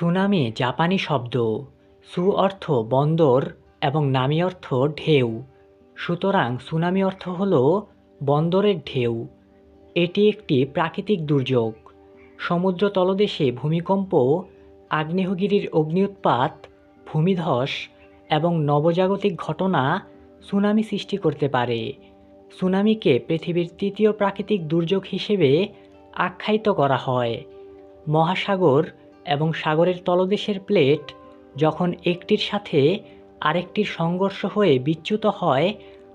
Tsunami জাপানি শব্দ। সু অর্থ বন্দর এবং নামি অর্থ ঢেউ। সুতরাং সুনামি অর্থ হল বন্দরের ঢেউ। এটি একটি প্রাকৃতিক দুর্যোগ। সমুদ্র তলদেশে ভূমিকম্প, আগ্নেয়গিরির অগ্নি উৎপাত ভূমিধস এবং নবজাগতিক ঘটনা সুনামি সৃষ্টি করতে পারে। সুনামিকে পৃথিবীর তৃতীয় প্রাকৃতিক দুর্যোগ হিসেবে আখ্যায়িত করা হয়। মহাসাগর এবং সাগরের তলদেশের প্লেট যখন একটির সাথে আরেকটির সংঘর্ষ হয়ে বিচ্যুত হয়,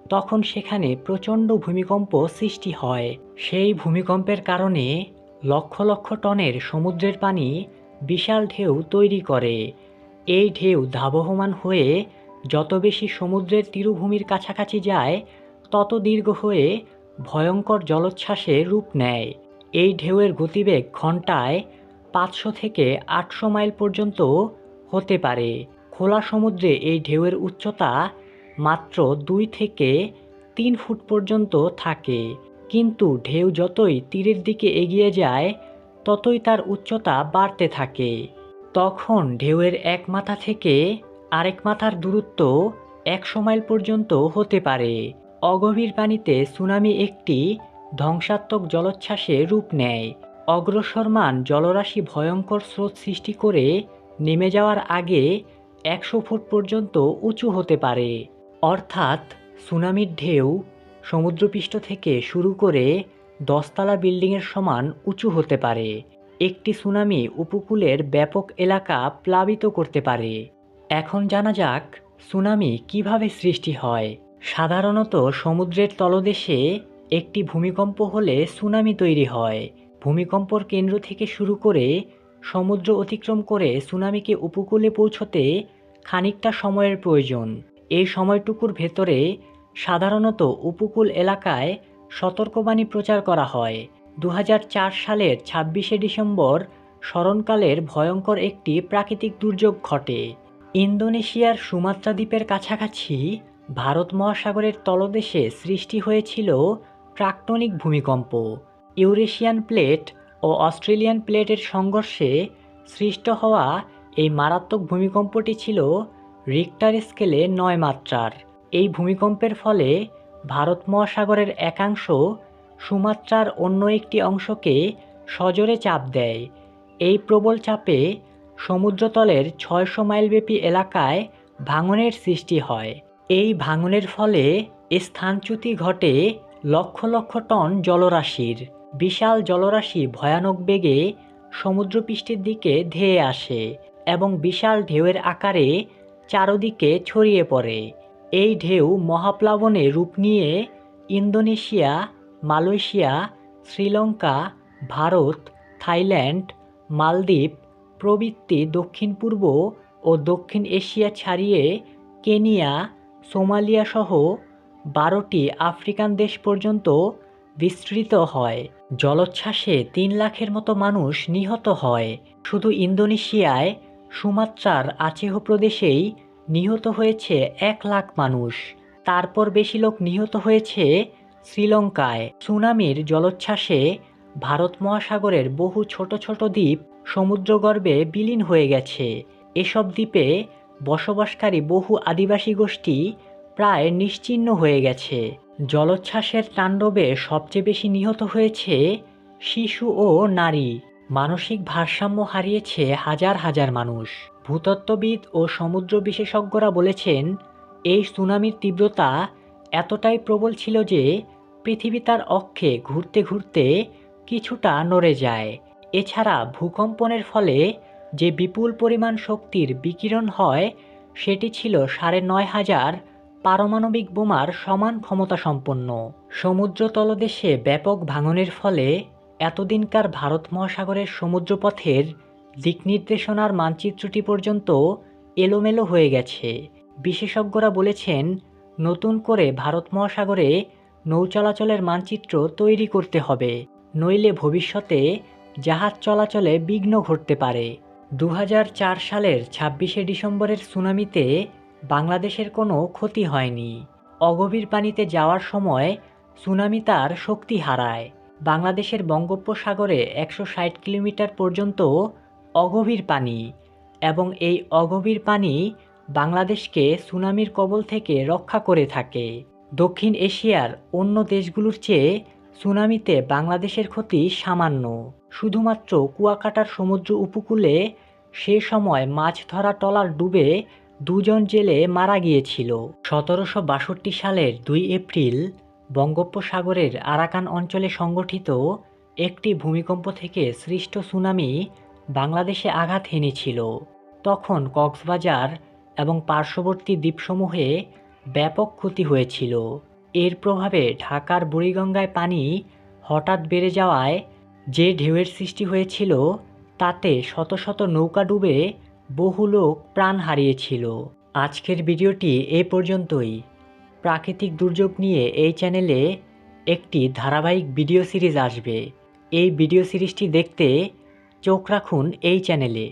তখন সেখানে প্রচণ্ড ভূমিকম্প সৃষ্টি হয়। সেই ভূমিকম্পের কারণে লক্ষ লক্ষ টনের সমুদ্রের পানি বিশাল ঢেউ তৈরি করে। এই ঢেউ ধাবহমান হয়ে যত বেশি সমুদ্রের তীরভূমির কাছাকাছি যায়, তত দীর্ঘ হয়ে ভয়ঙ্কর জলোচ্ছ্বাসে রূপ নেয়। এই ঢেউয়ের গতিবেগ ঘন্টায় পাঁচশো থেকে আটশো মাইল পর্যন্ত হতে পারে। খোলা সমুদ্রে এই ঢেউয়ের উচ্চতা মাত্র দুই থেকে তিন ফুট পর্যন্ত থাকে। কিন্তু ঢেউ যতই তীরের দিকে এগিয়ে যায়, ততই তার উচ্চতা বাড়তে থাকে। তখন ঢেউয়ের এক মাথা থেকে আরেক মাথার দূরত্ব একশো মাইল পর্যন্ত হতে পারে। অগভীর পানিতে সুনামি একটি ধ্বংসাত্মক জলোচ্ছ্বাসে রূপ নেয়। অগ্রসরমান জলরাশি ভয়ঙ্কর স্রোত সৃষ্টি করে নেমে যাওয়ার আগে একশো ফুট পর্যন্ত উঁচু হতে পারে। অর্থাৎ সুনামির ঢেউ সমুদ্রপৃষ্ঠ থেকে শুরু করে দশতলা বিল্ডিংয়ের সমান উঁচু হতে পারে। একটি সুনামি উপকূলের ব্যাপক এলাকা প্লাবিত করতে পারে। এখন জানা যাক সুনামি কীভাবে সৃষ্টি হয়। সাধারণত সমুদ্রের তলদেশে একটি ভূমিকম্প হলে সুনামি তৈরি হয়। ভূমিকম্পর কেন্দ্র থেকে শুরু করে সমুদ্র অতিক্রম করে সুনামিকে উপকূলে পৌঁছতে খানিকটা সময়ের প্রয়োজন। এই সময়টুকুর ভেতরে সাধারণত উপকূল এলাকায় সতর্কবাণী প্রচার করা হয়। দু হাজার চার সালের ছাব্বিশে ডিসেম্বর স্মরণকালের ভয়ঙ্কর একটি প্রাকৃতিক দুর্যোগ ঘটে। ইন্দোনেশিয়ার সুমাত্রা দ্বীপের কাছাকাছি ভারত মহাসাগরের তলদেশে সৃষ্টি হয়েছিল প্রাক্টনিক ভূমিকম্প। ইউরেশিয়ান প্লেট ও অস্ট্রেলিয়ান প্লেটের সংঘর্ষে সৃষ্ট হওয়া এই মারাত্মক ভূমিকম্পটি ছিল রিক্টার স্কেলে নয় মাত্রার। এই ভূমিকম্পের ফলে ভারত মহাসাগরের একাংশ সুমাত্রার অন্য একটি অংশকে সজোরে চাপ দেয়। এই প্রবল চাপে সমুদ্রতলের ছয়শো মাইলব্যাপী এলাকায় ভাঙনের সৃষ্টি হয়। এই ভাঙনের ফলে স্থানচ্যুতি ঘটে লক্ষ লক্ষ টন জলরাশির। বিশাল জলরাশি ভয়ানক বেগে সমুদ্রপৃষ্ঠের দিকে ধেয়ে আসে এবং বিশাল ঢেউয়ের আকারে চারদিকে ছড়িয়ে পড়ে। এই ঢেউ মহাপ্লাবনে রূপ নিয়ে Indonesia, Malaysia, Sri Lanka, Bharat, Thailand, মালদ্বীপ প্রভৃতি দক্ষিণ পূর্ব ও দক্ষিণ এশিয়া ছাড়িয়ে কেনিয়া সোমালিয়া সহ বারোটি আফ্রিকান দেশ পর্যন্ত বিস্তৃত হয়। জলোচ্ছ্বাসে তিন লাখের মতো মানুষ নিহত হয়। শুধু ইন্দোনেশিয়ায়, সুমাত্রার আচেহ প্রদেশেই নিহত হয়েছে এক লাখ মানুষ। তারপর বেশি লোক নিহত হয়েছে শ্রীলঙ্কায়। সুনামির জলোচ্ছ্বাসে ভারত মহাসাগরের বহু ছোট ছোট দ্বীপ সমুদ্রগর্ভে বিলীন হয়ে গেছে। এসব দ্বীপে বসবাসকারী বহু আদিবাসী গোষ্ঠী প্রায় নিশ্চিহ্ন হয়ে গেছে। জলোচ্ছ্বাসের তাণ্ডবে সবচেয়ে বেশি নিহত হয়েছে শিশু ও নারী। মানসিক ভারসাম্য হারিয়েছে হাজার হাজার মানুষ। ভূতত্ত্ববিদ ও সমুদ্র বিশেষজ্ঞরা বলেছেন, এই সুনামির তীব্রতা এতটাই প্রবল ছিল যে পৃথিবী তার অক্ষে ঘুরতে ঘুরতে কিছুটা নড়ে যায়। এছাড়া ভূকম্পনের ফলে যে বিপুল পরিমাণ শক্তির বিকিরণ হয়, সেটি ছিল সাড়ে নয় হাজার পারমাণবিক বোমার সমান ক্ষমতা সম্পন্ন। সমুদ্র তলদেশে ব্যাপক ভাঙনের ফলে এতদিনকার ভারত মহাসাগরের সমুদ্রপথের দিক নির্দেশনার মানচিত্রটি পর্যন্ত এলোমেলো হয়ে গেছে। বিশেষজ্ঞরা বলেছেন, নতুন করে ভারত মহাসাগরে নৌ চলাচলের মানচিত্র তৈরি করতে হবে, নইলে ভবিষ্যতে জাহাজ চলাচলে বিঘ্ন ঘটতে পারে। দু হাজার চার সালের ছাব্বিশে ডিসেম্বরের সুনামিতে বাংলাদেশের কোনো ক্ষতি হয়নি। অগভীর পানিতে যাওয়ার সময় সুনামি তার শক্তি হারায়। বাংলাদেশের বঙ্গোপসাগরে একশো ষাট কিলোমিটার পর্যন্ত অগভীর পানি এবং এই অগভীর পানি বাংলাদেশকে সুনামির কবল থেকে রক্ষা করে থাকে। দক্ষিণ এশিয়ার অন্য দেশগুলোর চেয়ে সুনামিতে বাংলাদেশের ক্ষতি সামান্য। শুধুমাত্র কুয়াকাটার সমুদ্র উপকূলে সে সময় মাছ ধরা টলার ডুবে দুজন জেলে মারা গিয়েছিল। সতেরোশো বাষট্টি সালের দুই এপ্রিল বঙ্গোপসাগরের আরাকান অঞ্চলে সংগঠিত একটি ভূমিকম্প থেকে সৃষ্ট সুনামি বাংলাদেশে আঘাত হেনেছিল। তখন কক্সবাজার এবং পার্শ্ববর্তী দ্বীপসমূহে ব্যাপক ক্ষতি হয়েছিল। এর প্রভাবে ঢাকার বুড়িগঙ্গায় পানি হঠাৎ বেড়ে যাওয়ায় যে ঢেউয়ের সৃষ্টি হয়েছিল, তাতে শত শত নৌকা ডুবে বহু লোক প্রাণ হারিয়েছিল। আজকের ভিডিওটি এ পর্যন্তই। প্রাকৃতিক দুর্যোগ নিয়ে এই চ্যানেলে একটি ধারাবাহিক ভিডিও সিরিজ আসবে। এই ভিডিও সিরিজটি দেখতে চোখ রাখুন এই চ্যানেলে।